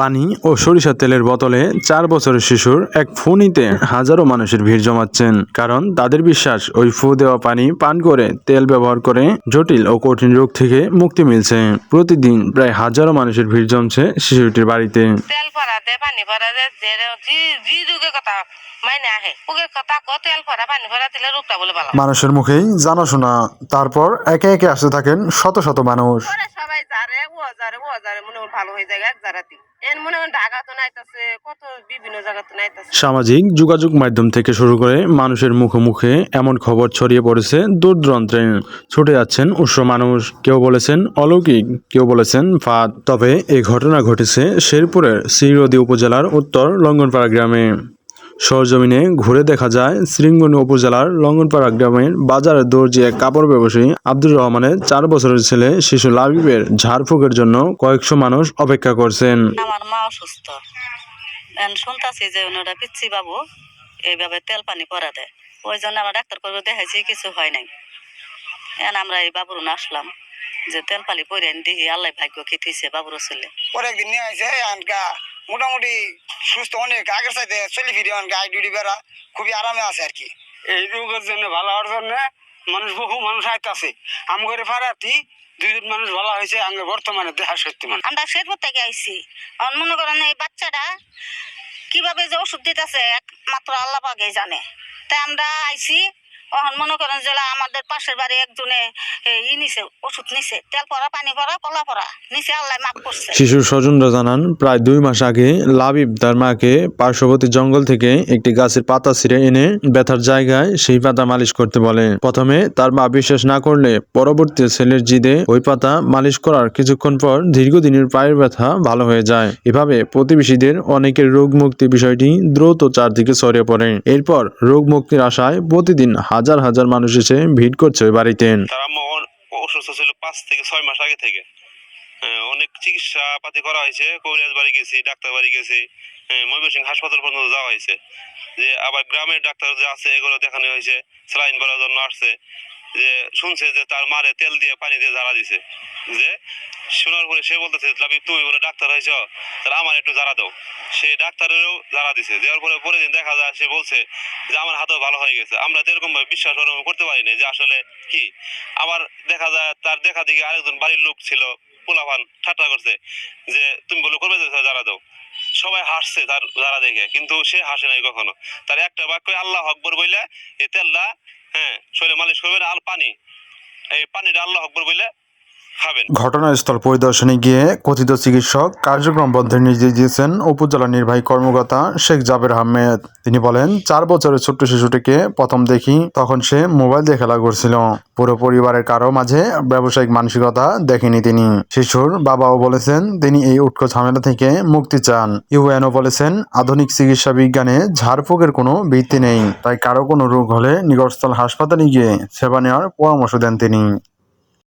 পানি ও সরিষার তেলের বোতলে চার বছরের শিশুর এক ফুনিতে হাজারো মানুষের ভিড় জমাচ্ছেন। কারণ তাদের বিশ্বাস ওই ফু দেওয়া পানি পান করে তেল ব্যবহার করে জটিল ও কঠিন রোগ থেকে মুক্তি মিলছে। প্রতিদিন প্রায় হাজারো মানুষের ভিড় জমছে শিশুটির বাড়িতে। তেল ভরা পানি ভরা জি জি রোগের কথা মাইনে আহে। রোগের কথা ক তেল ভরা পানি ভরা দিলে রোগটা বলে ভালো মানুষের মুখেই জানাশোনা তারপর একে একে আসতে থাকেন শত শত মানুষ। সামাজিক যোগাযোগ মাধ্যম থেকে শুরু করে মানুষের মুখে মুখে এমন খবর ছড়িয়ে পড়েছে দূর ছুটে যাচ্ছেন উৎস মানুষ, কেউ বলেছেন অলৌকিক, কেউ বলেছেন ফাঁদ। তবে এই ঘটনা ঘটেছে শেরপুরের শ্রীরদি উপজেলার উত্তর লঙ্গনপাড়া গ্রামে। সরজমিনে ঘুরে দেখা যায় শ্রীঙ্গনি উপজেলার লঙ্গনপাড়া গ্রামের বাজারের দর্জি এক কাপড় ব্যবসায়ী আব্দুর রহমানের চার বছরের ছেলে শিশু লাবিবের ঝাড়ফুঁকের জন্য কয়েকশো মানুষ অপেক্ষা করছেন। আমার মা অসুস্থ। শুনতাছি যে ওনারা পিচ্ছি বাবু এইভাবে তেল পানি পরা দেয়। ওই জন্য আমরা ডাক্তার করে দেখাইছি কিছু হয় নাই। এখন আমরা এই বাবুর আসলাম যে তেল পানি পরে দেখি আল্লাহ ভাগ্য কি থইছে বাবুর ছেলে। পরে একদিন নিয়ে আসে আনকা মোটামুটি সুস্থ অনেক। আগের সাথে চলে ফিরে অনেক আই ডিউটি বেড়া খুবই আরামে আছে আর কি। এই রোগের জন্য ভালো হওয়ার জন্য মানুষ বহু মানুষ আইতাছে। আম করে ফারাতি দুইজন মানুষ ভালো হয়েছে আঙ্গে বর্তমানে দেখা সত্যি মানে আমরা শেরপুর থেকে আইছি। এখন মনে করেন এই বাচ্চাটা কীভাবে যে ওষুধ দিতেছে একমাত্র আল্লাহ পাকে জানে। তাই আমরা আইছি এখন মনে করেন যে আমাদের পাশের বাড়ি একজনে ই নিছে ওষুধ নিছে। তেল পরা পানি পরা কলা পরা নিচে আল্লাহ মাফ করছে। শিশুর স্বজনরা জানান প্রায় দুই মাস আগে লাবিব তার মাকে পার্শ্ববর্তী জঙ্গল থেকে একটি গাছের পাতা ছিঁড়ে এনে ব্যথার জায়গায় সেই পাতা মালিশ করতে বলে। প্রথমে তার মা বিশ্বাস না করলে পরবর্তী ছেলের জিদে ওই পাতা মালিশ করার কিছুক্ষণ পর দীর্ঘদিনের পায়ের ব্যথা ভালো হয়ে যায়। এভাবে প্রতিবেশীদের অনেকের রোগ মুক্তি বিষয়টি দ্রুত চারদিকে ছড়িয়ে পড়ে। এরপর রোগ মুক্তির আশায় প্রতিদিন হাজার হাজার মানুষ এসে ভিড় করছে ওই বাড়িতে। অসুস্থ ছিল পাঁচ থেকে ছয় মাস আগে থেকে। হ্যাঁ, অনেক চিকিৎসা পাতি করা হয়েছে কৈলাস বাড়ি গেছি ডাক্তার বাড়ি গেছি হ্যাঁ, ময়মনসিংহ হাসপাতাল পর্যন্ত যাওয়া হয়েছে। যে আবার গ্রামের ডাক্তার যে আছে এগুলো দেখানো হয়েছে স্যালাইন বলার জন্য আসছে। যে শুনছে যে তার মারে তেল দিয়ে পানি দিয়ে ঝাড়া দিছে, যে শোনার পরে সে বলতেছে তুমি বলে ডাক্তার হয়েছ, তাহলে আমার একটু ঝাড়া দাও। সে ডাক্তারেরও ঝাড়া দিছে। দেওয়ার পরে পরে দিন দেখা যায়, সে বলছে যে, আমার হাতও ভালো হয়ে গেছে। আমরা তো এরকম ভাবে বিশ্বাস করতে পারি না যে, আসলে কি? আবার দেখা যায়, তার দেখা দিকে আরেকজন বাড়ির লোক ছিল, পোলাপান, ঠাট্টা করছে, যে, তুমি বলে করবে যারা দাও। সবাই হাসছে তার যারা দেখে, কিন্তু সে হাসে নাই কখনো। তার একটা বাক্য আল্লাহ আকবর বইলে এই তেলটা হ্যাঁ শরীরে মালিশ করবেন আর পানি। এই পানিটা আল্লাহ আকবর খাবেন ঘটনাস্থল পরিদর্শনে গিয়ে কথিত চিকিৎসক কার্যক্রম বন্ধের নির্দেশ দিয়েছেন উপজেলা নির্বাহী কর্মকর্তা শেখ জাবের আহমেদ। তিনি বলেন, চার বছরের ছোট্ট শিশুটিকে প্রথম দেখি, তখন সে মোবাইল দিয়ে খেলা করছিল। পুরো পরিবারের কারও মাঝে ব্যবসায়িক মানসিকতা দেখেনি তিনি। শিশুর বাবাও বলেছেন, তিনি এই উৎকট ঝামেলা থেকে মুক্তি চান। ইউএনও বলেছেন, আধুনিক চিকিৎসা বিজ্ঞানে ঝাড়ফুঁকের কোনো ভিত্তি নেই, তাই কারও কোনো রোগ হলে নিকটস্থল হাসপাতালে গিয়ে সেবা নেওয়ার পরামর্শ দেন তিনি।